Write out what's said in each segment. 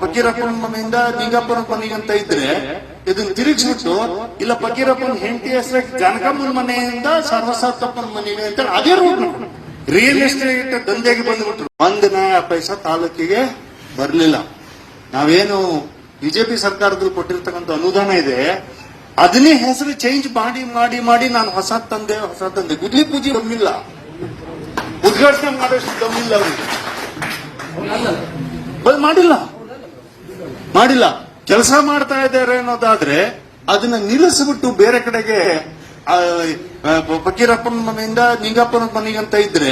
ಫಕೀರಪ್ಪನ ಮನೆಯಿಂದ ನಿಂಗಪ್ಪನ ಮನೆಗೆ ಅಂತ ಇದ್ರೆ ಇದನ್ನ ತಿರುಗಿಸ್ಬಿಟ್ಟು, ಇಲ್ಲ, ಫಕೀರಪ್ಪನ ಹೆಂಡತಿ ಹೆಸರು ಜನಕಮ್ಮನ ಮನೆಯಿಂದ ಸರ್ವಸಾತಪ್ಪನ ಮನೆಗೆ ಅಂತ ಅದೇ ರೂಪ ರಿಯಲ್ ಎಸ್ಟೇಟ್ ದಂಧೆಗೆ ಬಂದ್ಬಿಟ್ರು. ಒಂದ್ ಪೈಸ ಪೈಸಾ ತಾಲೂಕಿಗೆ ಬರ್ಲಿಲ್ಲ. ನಾವೇನು ಬಿಜೆಪಿ ಸರ್ಕಾರದಲ್ಲಿ ಕೊಟ್ಟಿರ್ತಕ್ಕಂಥ ಅನುದಾನ ಇದೆ, ಅದನ್ನೇ ಹೆಸರು ಚೇಂಜ್ ಮಾಡಿ ಮಾಡಿ ಮಾಡಿ ನಾನು ಹೊಸ ತಂದೆ ಹೊಸ ತಂದೆ. ಗುದ್ಲಿ ಪೂಜೆ ಬಂದಿಲ್ಲ ಉದ್ಘಾಟನೆ ಮಾಡೋಷ್ಟು ಬಂದಿಲ್ಲ ಅವ್ರಿಗೆ. ಬಲ್ ಮಾಡಿಲ್ಲ. ಮಾಡಿಲ್ಲ. ಕೆಲಸ ಮಾಡ್ತಾ ಇದ್ದಾರೆ ಅನ್ನೋದಾದ್ರೆ ಅದನ್ನ ನಿಲ್ಲಿಸ್ಬಿಟ್ಟು ಬೇರೆ ಕಡೆಗೆ ಫಕೀರಪ್ಪನ ಮನೆಯಿಂದ ನಿಂಗಪ್ಪನ ಮನೆಗೆ ಅಂತ ಇದ್ರೆ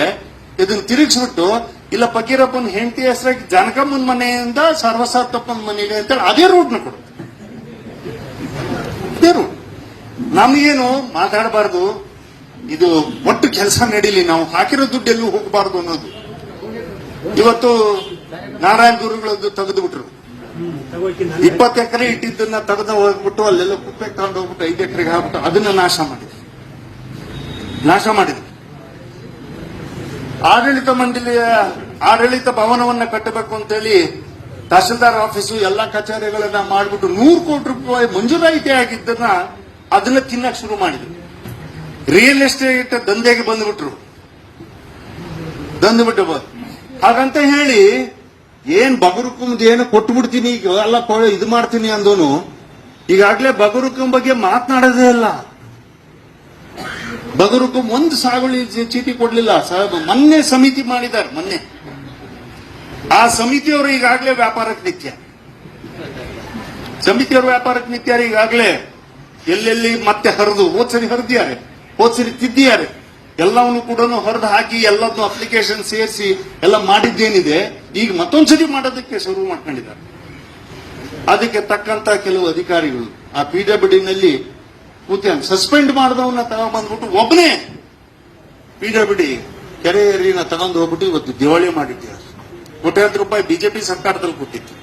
ಇದನ್ನ ತಿರುಗಿಸ್ಬಿಟ್ಟು, ಇಲ್ಲ ಫಕೀರಪ್ಪನ ಹೆಂಡತಿ ಹೆಸರಾಗಿ ಜಾನಕಮ್ಮನ ಮನೆಯಿಂದ ಸರ್ವಸಾರ್ಥಪ್ಪನ ಮನೆಗೆ ಅಂತ ಅದೇ ರೂಟ್ನ ಕೊಡು. ಅದೇ ರೂಟ್ ನಮಗೇನು ಮಾತಾಡಬಾರ್ದು. ಇದು ಒಟ್ಟು ಕೆಲಸ ನಡೀಲಿ. ನಾವು ಹಾಕಿರೋ ದುಡ್ಡು ಎಲ್ಲೂ ಹೋಗಬಾರ್ದು ಅನ್ನೋದು. ಇವತ್ತು ನಾರಾಯಣ ಗುರುಗಳದ್ದು ತೆಗೆದು ಬಿಟ್ರು ಇಪ್ಪತ್ತು ಎಕರೆ ಇಟ್ಟಿದ್ದನ್ನ ತೆಗೆದು ಹೋಗ್ಬಿಟ್ಟು ಅಲ್ಲೆಲ್ಲ ಕುಪ್ಪೆ ತಗೊಂಡು ಹೋಗ್ಬಿಟ್ಟು ಐದು ಎಕರೆಗೆ ಹಾಕ್ಬಿಟ್ಟು ಅದನ್ನ ನಾಶ ಮಾಡಿದ್ರು. ನಾಶ ಮಾಡಿದ್ರು. ಆಡಳಿತ ಮಂಡಳಿಯ ಆಡಳಿತ ಭವನವನ್ನ ಕಟ್ಟಬೇಕು ಅಂತೇಳಿ ತಹಸೀಲ್ದಾರ್ ಆಫೀಸು ಎಲ್ಲಾ ಕಚೇರಿಗಳನ್ನ ಮಾಡಿಬಿಟ್ಟು ನೂರು ಕೋಟಿ ರೂಪಾಯಿ ಮಂಜೂರಾಯಿತಿ ಆಗಿದ್ದನ್ನ ಅದನ್ನ ತಿನ್ನಕ್ ಶುರು ಮಾಡಿದ್ರು. ರಿಯಲ್ ಎಸ್ಟೇಟ್ ದಂಧೆಗೆ ಬಂದ್ಬಿಟ್ರು. ಬಂದ್ಬಿಟ್ಟು ಬ- ಹಾಗಂತ ಹೇಳಿ ಏನ್ ಬಗರುಕುಂಬದ ಏನು ಕೊಟ್ಟು ಬಿಡ್ತೀನಿ ಈಗ ಎಲ್ಲ ಇದು ಮಾಡ್ತೀನಿ ಅಂದೋನು. ಈಗಾಗ್ಲೇ ಬಗರುಕುಂ ಬಗ್ಗೆ ಮಾತನಾಡೋದೇ ಇಲ್ಲ. ಬಗರುಕುಂ ಒಂದು ಸಾಗುವಳಿ ಚೀಟಿ ಕೊಡ್ಲಿಲ್ಲ. ಮೊನ್ನೆ ಸಮಿತಿ ಮಾಡಿದ್ದಾರೆ, ಮೊನ್ನೆ. ಆ ಸಮಿತಿಯವರು ಈಗಾಗಲೇ ವ್ಯಾಪಾರಕ್ಕೆ ನಿತ್ಯ. ಸಮಿತಿಯವರು ವ್ಯಾಪಾರಕ್ಕೆ ನಿತ್ಯಾರ ಈಗಾಗಲೇ. ಎಲ್ಲೆಲ್ಲಿ ಮತ್ತೆ ಹರಿದು, ಹೋದ್ಸರಿ ಹರಿದ್ಯಾರೆ, ಹೋದ್ಸರಿ ತಿದ್ದಿದ್ದಾರೆ ಎಲ್ಲವನ್ನು ಕೂಡ ಹೊರದು ಹಾಕಿ ಎಲ್ಲದನ್ನು ಅಪ್ಲಿಕೇಶನ್ ಸೇರಿಸಿ ಎಲ್ಲ ಮಾಡಿದ್ದೇನಿದೆ, ಈಗ ಮತ್ತೊಂದ್ಸರಿ ಮಾಡೋದಕ್ಕೆ ಶುರು ಮಾಡ್ಕೊಂಡಿದ್ದಾರೆ. ಅದಕ್ಕೆ ತಕ್ಕಂತ ಕೆಲವು ಅಧಿಕಾರಿಗಳು ಆ ಪಿಡಬ್ಲ್ಯೂಡಿನಲ್ಲಿ ಕೂತ ಸಸ್ಪೆಂಡ್ ಮಾಡಿದವನ್ನ ತಗೊಂಡ್ಬಂದ್ಬಿಟ್ಟು ಒಬ್ಬನೇ ಪಿಡಬ್ಲ್ಯೂಡಿ ಕೆರೆ ಏರಿನ ತಗೊಂಡು ಹೋಗ್ಬಿಟ್ಟು ಇವತ್ತು ದಿವಾಳಿ ಮಾಡಿದ್ದಾರೆ ಕೋಟ್ಯಾಂತರ ರೂಪಾಯಿ ಬಿಜೆಪಿ ಸರ್ಕಾರದಲ್ಲಿ ಕೊಟ್ಟಿತ್ತು.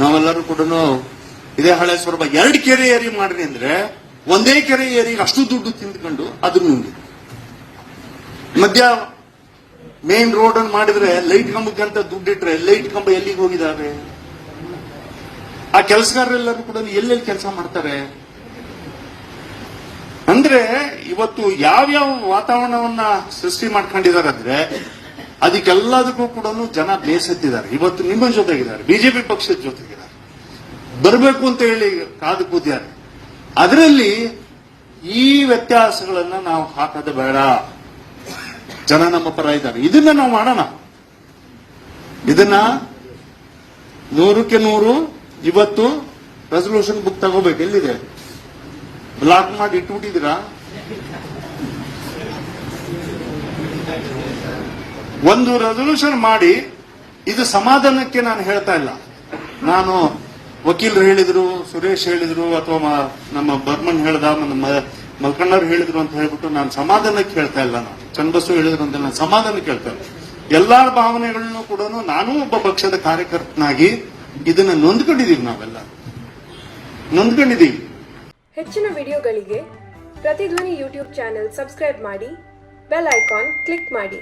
ನಾವೆಲ್ಲರೂ ಕೂಡ ಇದೇ ಹಳೆ ಸ್ವರೂಪ. ಎರಡು ಕೆರೆ ಏರಿ ಮಾಡ್ರಿ ಅಂದ್ರೆ ಒಂದೇ ಕೆರೆ ಏರಿಗೆ ಅಷ್ಟು ದುಡ್ಡು ತಿಂದ್ಕೊಂಡು ಅದನ್ನು ನುಂಗಿ ಮಧ್ಯ ಮೇನ್ ರೋಡ್ ಅನ್ನು ಮಾಡಿದ್ರೆ ಲೈಟ್ ಕಂಬಕ್ಕಂತ ದುಡ್ಡಿಟ್ರೆ ಲೈಟ್ ಕಂಬ ಎಲ್ಲಿಗೆ ಹೋಗಿದ್ದಾರೆ ಆ ಕೆಲಸಗಾರರೆಲ್ಲರೂ ಕೂಡ ಎಲ್ಲೆಲ್ಲಿ ಕೆಲಸ ಮಾಡ್ತಾರೆ? ಅಂದ್ರೆ ಇವತ್ತು ಯಾವ್ಯಾವ ವಾತಾವರಣವನ್ನ ಸೃಷ್ಟಿ ಮಾಡ್ಕೊಂಡಿದ್ದಾರೆ ಅಂದ್ರೆ ಅದಕ್ಕೆಲ್ಲದಕ್ಕೂ ಕೂಡ ಜನ ಬೇಸತ್ತಿದ್ದಾರೆ. ಇವತ್ತು ನಿಮ್ಮ ಜೊತೆಗಿದ್ದಾರೆ, ಬಿಜೆಪಿ ಪಕ್ಷದ ಜೊತೆಗಿದ್ದಾರೆ. ಬರಬೇಕು ಅಂತ ಹೇಳಿ ಕಾದು ಕೂತಿದ್ದಾರೆ. ಅದರಲ್ಲಿ ಈ ವ್ಯತ್ಯಾಸಗಳನ್ನ ನಾವು ಹಾಕೋದು ಬೇಡ. ಜನ ನಮ್ಮ ಪರ ಇದ್ದಾರೆ. ಇದನ್ನ ನಾವು ಮಾಡೋಣ. ಇದನ್ನ ನೂರಕ್ಕೆ ನೂರು, ಇವತ್ತು ರೆಸಲ್ಯೂಷನ್ ಬುಕ್ ತಗೋಬೇಕು. ಎಲ್ಲಿದೆ? ಬ್ಲಾಕ್ ಮಾಡಿ ಇಟ್ಬಿಟ್ಟಿದ್ದೀರಾ? ಒಂದು ರೆಸಲ್ಯೂಷನ್ ಮಾಡಿ, ಇದು ಸಮಾಧಾನಕ್ಕೆ ನಾನು ಹೇಳ್ತಾ ಇಲ್ಲ. ನಾನು ವಕೀಲರು ಹೇಳಿದ್ರು, ಸುರೇಶ್ ಹೇಳಿದ್ರು, ಅಥವಾ ನಮ್ಮ ಬರ್ಮನ್ ಹೇಳ್ದ, ನಮ್ಮ ಮಲ್ಕಣ್ಣವ್ರು ಹೇಳಿದ್ರು ಅಂತ ಹೇಳ್ಬಿಟ್ಟು ನಾನು ಸಮಾಧಾನ ಕೇಳ್ತಾ ಇಲ್ಲ ನಾನು. ಚನ್ನಬಸು ಹೇಳಿದ್ರು ಅಂತ ನಾನು ಸಮಾಧಾನ ಕೇಳ್ತಾ ಇಲ್ಲ. ಎಲ್ಲಾ ಭಾವನೆಗಳನ್ನು ಕೂಡ ನಾನು ಒಬ್ಬ ಪಕ್ಷದ ಕಾರ್ಯಕರ್ತನಾಗಿ ಇದನ್ನ ನೊಂದ್ಕೊಂಡಿದೀವಿ ನಾವೆಲ್ಲ. ನೊಂದ್ಕೊಂಡಿದೀವಿ. ಹೆಚ್ಚಿನ ವಿಡಿಯೋಗಳಿಗೆ ಪ್ರತಿಧ್ವನಿ ಯೂಟ್ಯೂಬ್ ಚಾನೆಲ್ ಸಬ್ಸ್ಕ್ರೈಬ್ ಮಾಡಿ, ಬೆಲ್ ಐಕಾನ್ ಕ್ಲಿಕ್ ಮಾಡಿ.